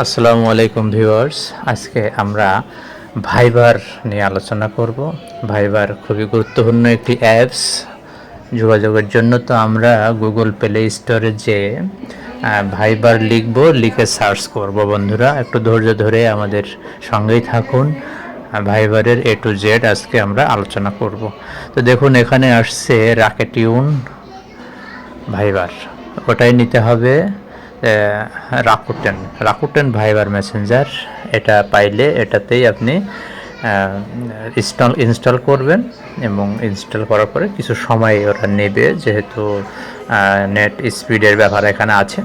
আসসালামু আলাইকুম ভিউয়ার্স। আজকে আমরা ভাইবার নিয়ে আলোচনা করব। ভাইবার খুবই গুরুত্বপূর্ণ একটি অ্যাপস। যোগাযোগের জন্য তো আমরা গুগল প্লে স্টোরে যে ভাইবার লিখব, লিখে সার্চ করব বন্ধুরা। একটু ধৈর্য ধরে আমাদের সঙ্গেই থাকুন। ভাইবারের এ টু জেড আজকে আমরা আলোচনা করব। তো দেখুন, এখানে আসছে রাকেটিউন ভাইবার। ওটাই নিতে হবে। রাকুটেন। রাকুটেন ভাইবার মেসেঞ্জার এটা পাইলে এটাতেই আপনি ইনস্টল ইনস্টল করবেন এবং ইনস্টল করার পরে কিছু সময় ওরা নেবে যেহেতু নেট স্পিডের ব্যাপার এখানে আছে।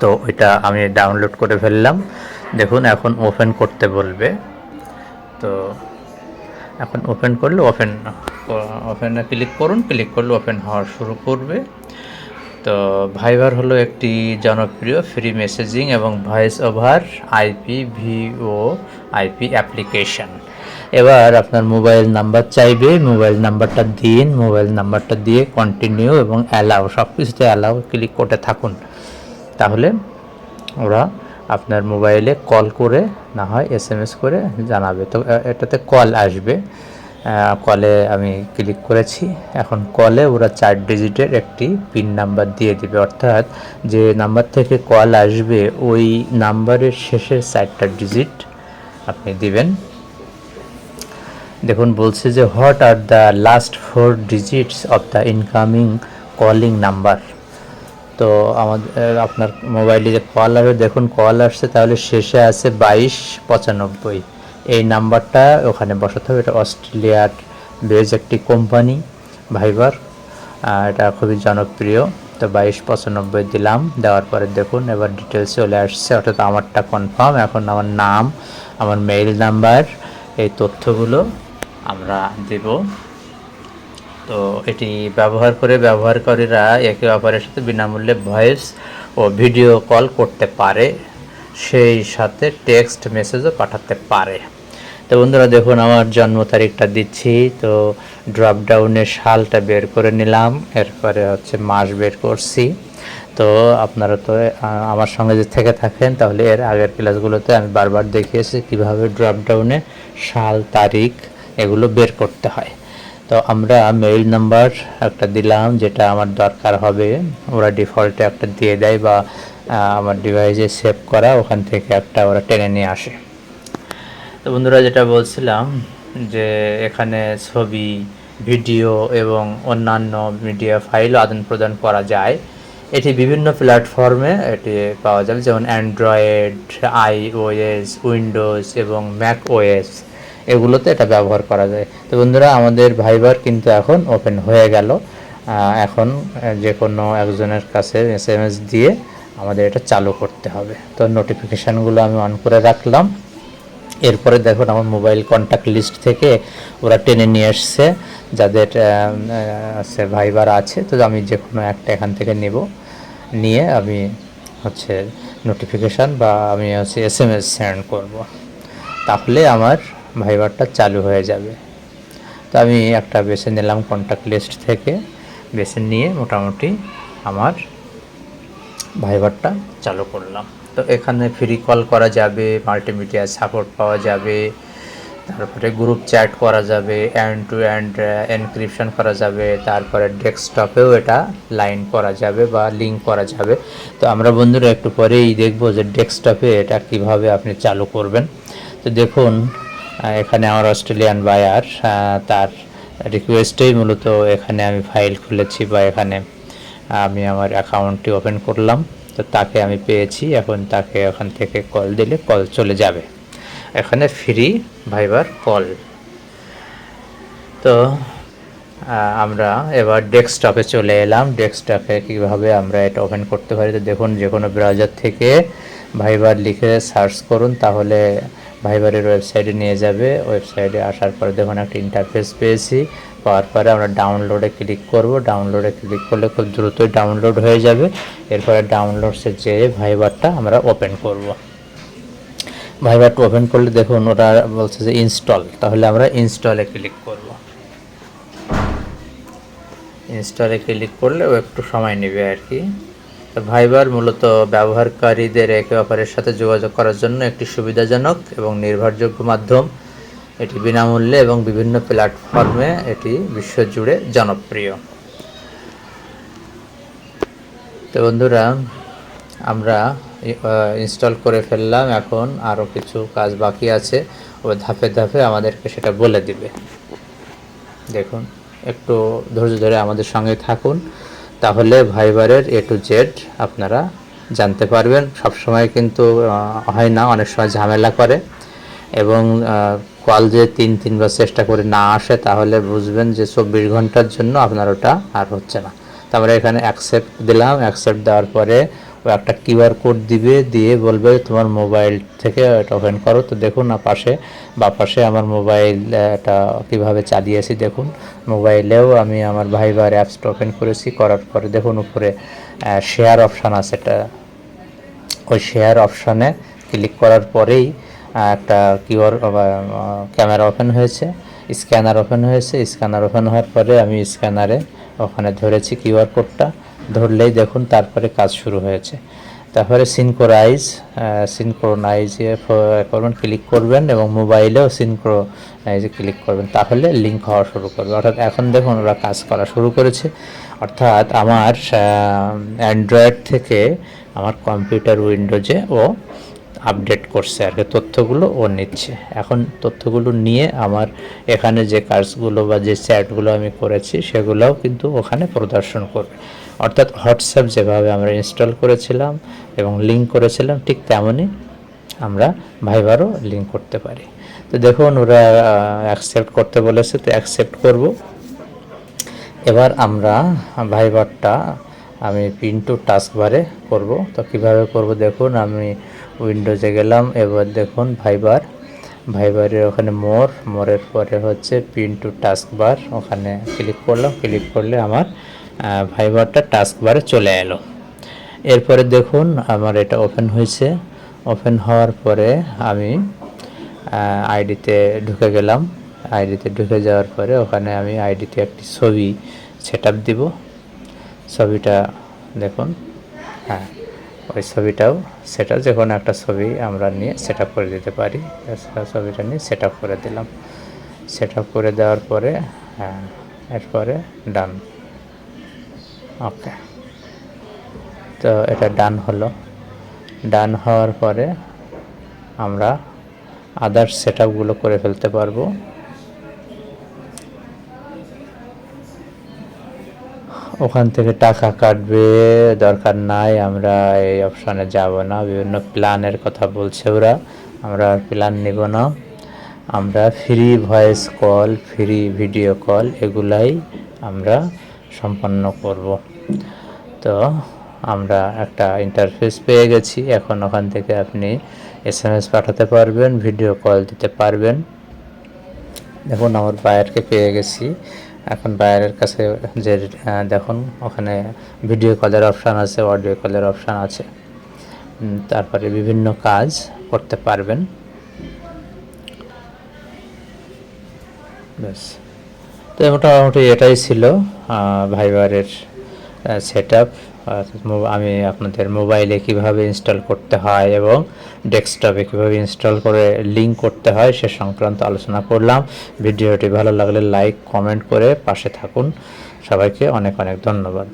তো ওইটা আমি ডাউনলোড করে ফেললাম। দেখুন, এখন ওপেন করতে বলবে। তো এখন ওপেন করলে ওপেন ওপেনে ক্লিক করুন ক্লিক করলে ওপেন হওয়া শুরু করবে। তো ভাইবার হলো একটি জনপ্রিয় ফ্রি মেসেজিং এবং voice over IP VoIP application এবার আপনার মোবাইল নাম্বার চাইবে মোবাইল নাম্বারটা দিন মোবাইল নাম্বারটা দিয়ে কন্টিনিউ এবং অ্যালাউ সব কিছুতে অ্যালাউ ক্লিক করতে থাকুন। তাহলে ওরা আপনার মোবাইলে কল করে, না হয় এস করে জানাবে। তো এটাতে কল আসবে। কলে আমি ক্লিক করেছি। এখন কলে ওরা চার ডিজিটের একটি পিন নাম্বার দিয়ে দিবে। অর্থাৎ যে নাম্বার থেকে কল আসবে, ওই নাম্বারের শেষের চারটা ডিজিট আপনি দিবেন। দেখুন, বলছে যে what are the last four digits of the incoming calling number তো আমাদের, আপনার মোবাইলে যে কল আসবে, দেখুন কল আসছে তাহলে শেষে আছে বাইশ পঁচানব্বই। এই নাম্বারটা ওখানে বসাতে হবে। এটা অস্ট্রেলিয়ার বেজ একটি কোম্পানি, ভাইবার। এটা খুবই জনপ্রিয়। তো বাইশ পঁচানব্বই দিলাম। দেওয়ার পরে দেখুন, এবার ডিটেলস চলে আসছে। অর্থাৎ আমারটা কনফার্ম এখন আমার নাম, আমার মেইল নাম্বার এই তথ্যগুলো আমরা দেব। তো এটি ব্যবহার করে ব্যবহারকারীরা একে অপরের সাথে বিনামূল্যে ভয়েস ও ভিডিও কল করতে পারে। সেই সাথে টেক্সট মেসেজও পাঠাতে পারে। তো বন্ধুরা দেখুন, আমার জন্ম তারিখটা দিচ্ছি, তো ড্রপ ডাউনের সালটা বের করে নিলাম, এরপরে হচ্ছে মাস বের করছি। তো আপনারা তো আমার সঙ্গে যে থেকে থাকেন, তাহলে এর আগের ক্লাসগুলোতে আমি বারবার দেখিয়েছি কীভাবে ড্রপ ডাউনে সাল, তারিখ এগুলো বের করতে হয়। তো আমরা মেইল নাম্বার একটা দিলাম, যেটা আমার দরকার হবে। ওরা ডিফল্টে একটা দিয়ে দেয় বা আমার ডিভাইসে সেভ করা, ওখান থেকে একটা ওরা টেনে নিয়ে আসে। তো বন্ধুরা যেটা বলছিলাম যে এখানে ছবি, ভিডিও এবং অন্যান্য মিডিয়া ফাইলও আদান প্রদান করা যায়। এটি বিভিন্ন প্ল্যাটফর্মে এটি পাওয়া যাবে, যেমন অ্যান্ড্রয়েড আই আইওএস উইন্ডোজ এবং ম্যাক ওএস এগুলোতে এটা ব্যবহার করা যায়। তো বন্ধুরা, আমাদের ভাইবার কিন্তু এখন ওপেন হয়ে গেল। এখন যে কোনো একজনের কাছে এস দিয়ে আমাদের এটা চালু করতে হবে। তো নোটিফিকেশানগুলো আমি অন করে রাখলাম। এরপরে দেখুন আমার মোবাইল কন্ট্যাক্ট লিস্ট থেকে ওরা টেনে নিয়ে এসছে যাদের আছে, ভাইবার আছে, তো আমি যে কোনো একটা এখান থেকে নেব, নিয়ে আমি হচ্ছে নোটিফিকেশান বা আমি হচ্ছে এস এম এস সেন্ড করব। তাহলে আমার ভাইবারটা চালু হয়ে যাবে। তো আমি একটা বেছে নিলাম কন্ট্যাক্ট লিস্ট থেকে, বেছে নিয়ে মোটামুটি আমার ভাইবারটা চালু করলাম। তো এখানে ফ্রি কল করা যাবে মাল্টিমিডিয়া সাপোর্ট পাওয়া যাবে, তারপরে গ্রুপ চ্যাট করা যাবে অ্যান্ড টু অ্যান্ড এনক্রিপশন করা যাবে, তারপরে ডেস্কটপেও এটা লাইন করা যাবে বা লিঙ্ক করা যাবে। তো আমরা বন্ধুরা একটু পরেই দেখব যে ডেস্কটপে এটা কীভাবে আপনি চালু করবেন। তো দেখুন এখানে আমার অস্ট্রেলিয়ান বায়ার তার রিকোয়েস্টেই মূলত এখানে আমি ফাইল খুলেছি বা এখানে আমি আমার অ্যাকাউন্টটি ওপেন করলাম। তো তাকে আমি পেয়েছি, এখন তাকে ওখান থেকে কল দিলে কল চলে যাবে। এখানে ফ্রি ভাইবার কল তো আমরা এবার ডেস্কটপে চলে এলাম। ডেস্কটপে কীভাবে আমরা এটা ওপেন করতে পারি? তো দেখুন, যে কোনো ব্রাউজার থেকে ভাইবার লিখে সার্চ করুন, তাহলে ভাইবারের ওয়েবসাইটে নিয়ে যাবে। ওয়েবসাইটে আসার পরে দেখুন, একটা ইন্টারফেস পেয়েছি। পাওয়ার পরে আমরা ডাউনলোডে ক্লিক করব। ডাউনলোডে ক্লিক করলে খুব দ্রুতই ডাউনলোড হয়ে যাবে। এরপরে ডাউনলোডসে যেয়ে ভাইবারটা আমরা ওপেন করব। ভাইবারটা ওপেন করলে দেখুন ওটা বলছে যে ইনস্টল তাহলে আমরা ইনস্টলে ক্লিক করব। ইনস্টলে ক্লিক করলে ও একটু সময় নেবে আর কি। ভাইবার মূলত ব্যবহারকারীদের একে অপরের সাথে যোগাযোগ করার জন্য একটি সুবিধাজনক এবং নির্ভরযোগ্য মাধ্যম। এটি বিনামূল্যে এবং বিভিন্ন প্ল্যাটফর্মে এটি বিশ্বজুড়ে জনপ্রিয়। তো বন্ধুরা, আমরা ইনস্টল করে ফেললাম। এখন আরও কিছু কাজ বাকি আছে। ও ধাপে ধাপে আমাদেরকে সেটা বলে দিবে। দেখুন, একটু ধৈর্য ধরে আমাদের সঙ্গে থাকুন। তাহলে ভাইবারের এ টু জেড আপনারা জানতে পারবেন। সব সময় কিন্তু হয় না, অনেক সময় ঝামেলা করে। এবং কল যে তিন, তিনবার চেষ্টা করে না আসে, তাহলে বুঝবেন যে চব্বিশ ঘণ্টার জন্য আপনার ওটা আর হচ্ছে না। তারপরে এখানে অ্যাকসেপ্ট দিলাম। অ্যাকসেপ্ট দেওয়ার পরে ও একটা কিউআর কোড দিবে, দিয়ে বলবে, তোমার মোবাইল থেকে এটা ওপেন করো। তো দেখুন না, পাশে, বা পাশে আমার মোবাইল এটা কীভাবে চালিয়েছি দেখুন। মোবাইলেও আমি আমার ভাইবার অ্যাপসটা ওপেন করেছি, করার পরে দেখুন উপরে শেয়ার অপশান আছে এটা ওই শেয়ার অপশানে ক্লিক করার পরেই একটা কিউআর ক্যামেরা ওপেন হয়েছে স্ক্যানার ওপেন হয়েছে স্ক্যানার ওপেন হওয়ার পরে আমি স্ক্যানারে ওখানে ধরেছি কিউআর কোডটা ধরলেই দেখুন তারপরে কাজ শুরু হয়েছে। তারপরে সিনক্রোনাইজ সিনক্রোনাইজে করবেন ক্লিক করবেন এবং মোবাইলেও সিনক্রোনাইজে ক্লিক করবেন, তাহলে লিঙ্ক হওয়া শুরু করবে। অর্থাৎ এখন দেখুন ওরা কাজ করা শুরু করেছে। অর্থাৎ আমার অ্যান্ড্রয়েড থেকে আমার কম্পিউটার উইন্ডোজে ও আপডেট করছে আর কি, তথ্যগুলো ও নিচ্ছে। এখন তথ্যগুলো নিয়ে আমার এখানে যে কাজগুলো বা যে চ্যাটগুলো আমি করেছি, সেগুলোও কিন্তু ওখানে প্রদর্শন করবে। অর্থাৎ হোয়াটসঅ্যাপ যেভাবে আমরা ইনস্টল করেছিলাম এবং লিঙ্ক করেছিলাম, ঠিক তেমনই আমরা ভাইবারও লিঙ্ক করতে পারি। তো দেখুন, ওরা অ্যাকসেপ্ট করতে বলেছে, তো অ্যাকসেপ্ট করব। এবার আমরা ভাইবারটা আমি পিন টু টাস্ক বারে করব। তো কীভাবে করব দেখুন, আমি উইন্ডোজে গেলাম, এবার দেখুন ভাইবার ভাইবারের ওখানে মোর, মোরের পরে হচ্ছে পিন টু টাস্ক বার। ওখানে ক্লিক করলাম ক্লিক করলে আমার ভাইবারটা টাস্ক বারে চলে এলো। এরপরে দেখুন, আমার এটা ওপেন হয়েছে। ওপেন হওয়ার পরে আমি আইডিতে ঢুকে গেলাম। আইডিতে ঢুকে যাওয়ার পরে ওখানে আমি আইডিতে একটি ছবি সেট আপ দিব। ছবিটা দেখুন। হ্যাঁ ওই ছবিটাও সেটা যে কোনো একটা ছবি আমরা নিয়ে সেট করে দিতে পারি। ছবিটা নিয়ে সেট করে দিলাম। সেট করে দেওয়ার পরে হ্যাঁ এরপরে ডান ওকে তো এটা ডান হলো। ডান হওয়ার পরে আমরা আদার্স সেট করে ফেলতে পারব। ওখান থেকে টাকা কাটবে, দরকার নাই, আমরা এই অপশানে যাব না। বিভিন্ন প্ল্যানের কথা বলছে ওরা, আমরা প্ল্যান নেব না। আমরা free voice call, free video call, এগুলাই আমরা সম্পন্ন করব। তো আমরা একটা ইন্টারফেস পেয়ে গেছি। এখন ওখান থেকে আপনি এস এম এস পাঠাতে পারবেন ভিডিও কল দিতে পারবেন। দেখুন, আমার বায়ারকে পেয়ে গেছি। এখন বাইরের কাছে যে দেখুন, ওখানে ভিডিও কলের অপশান আছে অডিও কলের অপশান আছে। তারপরে বিভিন্ন কাজ করতে পারবেন। ব্যাস। তো মোটামুটি এটাই ছিল ভাইবারের সেট আপ আমি আপনাদের মোবাইলে কীভাবে ইনস্টল করতে হয় এবং ডেস্কটপে কীভাবে ইনস্টল করে লিঙ্ক করতে হয় সে সংক্রান্ত আলোচনা করলাম। ভিডিওটি ভালো লাগলে লাইক কমেন্ট করে পাশে থাকুন। সবাইকে অনেক অনেক ধন্যবাদ।